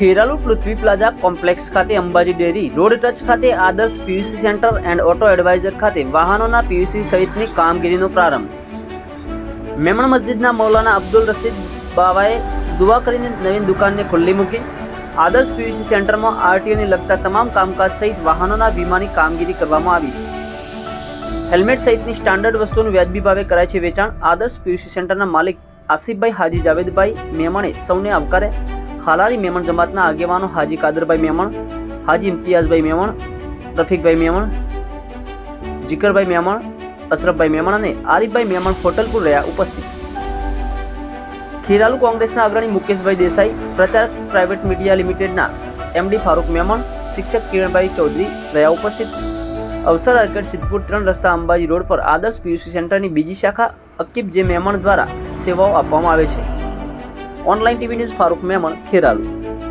ખેરાલુ પૃથ્વી plaza complex ખાતે Ambaji dairy, road touch ખાતે Adarsh PUC centre and auto advisor ખાતે વાહનોના પીયુસી સહિતની કામગીરીનો પ્રારંભ. મેમણ મસ્જિદના મૌલાના અબ્દુલ રશીદ બાવાએ દુઆ કરીને નવીન દુકાનને ખુલ્લી મૂકી આદર્શ પીયુસી સેન્ટરમાં આરટીઓને લગતા તમામ કામકાજ સહિત વાહનોના વીમાની કામગીરી કરવામાં આવી છે. હેલ્મેટ સહિતની સ્ટાન્ડર્ડ વસ્તુઓનું વ્યાજબી ભાવે કરાય છે વેચાણ આદર્શ પીયુસી સેન્ટરના માલિક આસિફભાઈ હાજી જાવેદભાઈ મેમણે સૌને આવકારે હાલારી મેમણ જમાતના આગેવાનો હાજી કાદરભાઈ મેમણ, હાજી ઇમ્તિયાઝભાઈ મેમણ, રફીકભાઈ મેમણ, જીકરભાઈ મેમણ, અશરફભાઈ મેમણ અને આરીફભાઈ મેમણ હોટલપુર રહ્યા ઉપસ્થિત. ખેરાલુ કોંગ્રેસના અગ્રણી મુકેશભાઈ દેસાઈ પ્રચારક પ્રાઇવેટ મીડિયા લિમિટેડના એમડી ફારૂક મેમણ, શિક્ષક કિરણભાઈ ચૌધરી રહ્યા ઉપસ્થિત. અવસર આર્કેડ સિદ્ધપુર ત્રણ રસ્તા અંબાજી રોડ પર આદર્શ પીયુસી સેન્ટરની બીજી શાખા અકીબ જે મેમણ દ્વારા સેવાઓ આપવામાં આવે છે. Online TV news Farooq Memon Kheralu